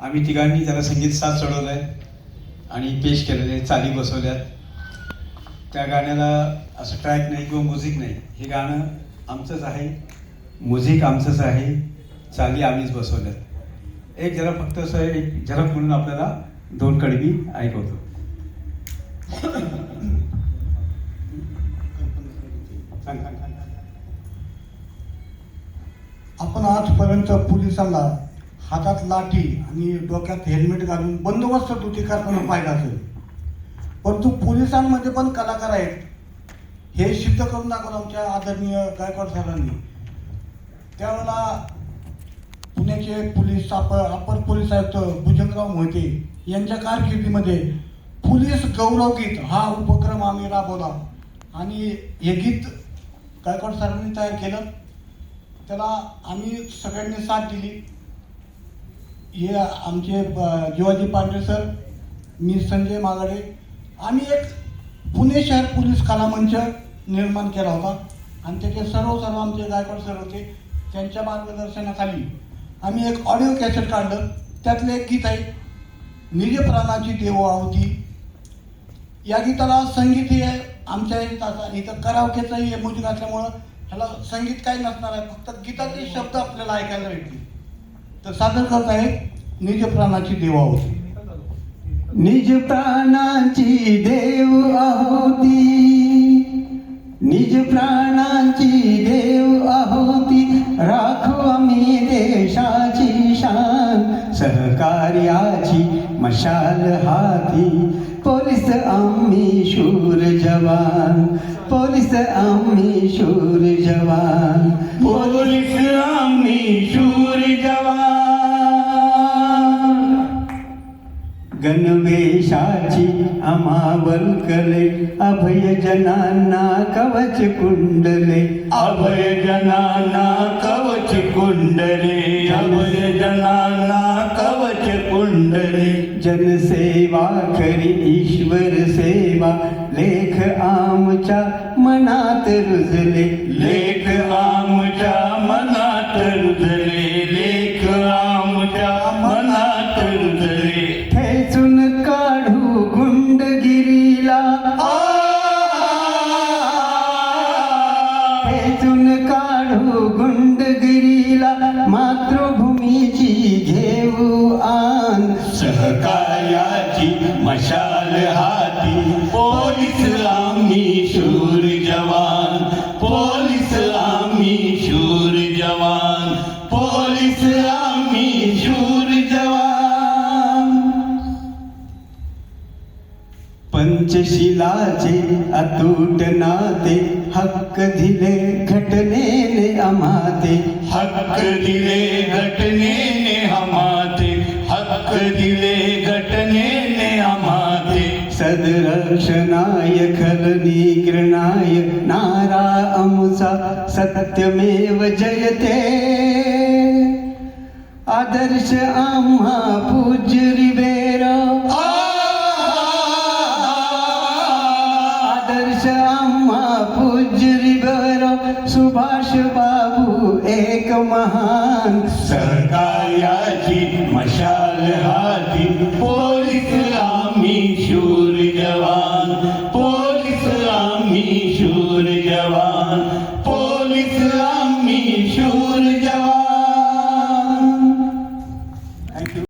आम्ही तिघांनी त्याला संगीत साथ चढवलं आहे आणि पेश केलेले चाली बसवल्यात. त्या गाण्याला असं ट्रॅक नाही किंवा म्युझिक नाही. हे गाणं आमचंच आहे. म्युझिक आमचंच आहे. चाली आम्हीच बसवल्यात. एक जरा फक्त असं एक झलक म्हणून आपल्याला दोन कडवी ऐकवतो. आपण आजपर्यंत पोलिसांना हातात लाठी आणि डोक्यात हेल्मेट घालून बंदोबस्त दुटी करताना पाहिलं असेल. परंतु पोलिसांमध्ये पण कलाकार आहेत. हे सिद्ध करून दाखवलं आमच्या आदरणीय गायकवाड साहेबांनी. त्यावेळेला पुण्याचे पोलीस अपर अपर पोलीस आयुक्त भुजंगराव मोहिते यांच्या कारकिर्दीमध्ये पोलीस गौरव गीत हा उपक्रम आम्ही राबवला. आणि हे गीत गायकवाड साहेबांनी तयार केलं. त्याला आम्ही सगळ्यांनी साथ दिली. हे आमचे ब- जीवाजी पांढरे सर मी संजय मागाडे आम्ही एक पुणे शहर पोलीस कलामंच निर्माण केला होता. आणि त्याचे सर्व सर्व आमचे गायकवाड सर होते त्यांच्या मार्गदर्शनाखाली आम्ही एक ऑडिओ कॅसेट काढलं. त्यातलं एक गीत आहे निज प्राणाची देव आहोती. या गीताला संगीत हे आमच्या इथं इथं करावकेचंही हे म्युझिक असल्यामुळं ह्याला संगीत काही नसणार आहे फक्त गीताचे शब्द आपल्याला ऐकायला भेटतील. तर सादर करत आहे निज प्राणाची देवा होती. निज प्राणांची देव आहोती निज प्राणांची देव आहोती राखो आम्ही देशाची शान सहकार्याची मशाल हाती. पोलीस आम्ही शूर जवान पोलीस आम्ही शूर जवान. पोलीस आम्ही गणवेशाची अमावल कले अभय जनांना कवच कुंडले. अभय जनाना कवच कुंडले. अभय जनाना कवच कुंडले. जनसेवा खरी ईश्वर सेवा लेख आमच्या मनात रुजले. लेख आमच्या मनात रुजले. ठेचून काढू गुंडगिरीला मातृभूमीची घेऊ आन सहकार्याची मशाल हाती पोलीस आम्ही शूर पंचशिलाचे अतूट नाते हक्क दिले घटनेने आम्हाते हक्क दिले घटनेने हमाते हक्क दिले घटनेने हमाते सदरक्षणाय खलनिग्रणाय नारा अमुचा सत्यमेव जयते. आदर्श आम्हा पूज्य सुभाष बाबू एक महान सरकाराची मशाल हाती पोलीस आम्ही शूर जवान पोलीस आम्ही शूर जवान पोलीस आम्ही शूर जवान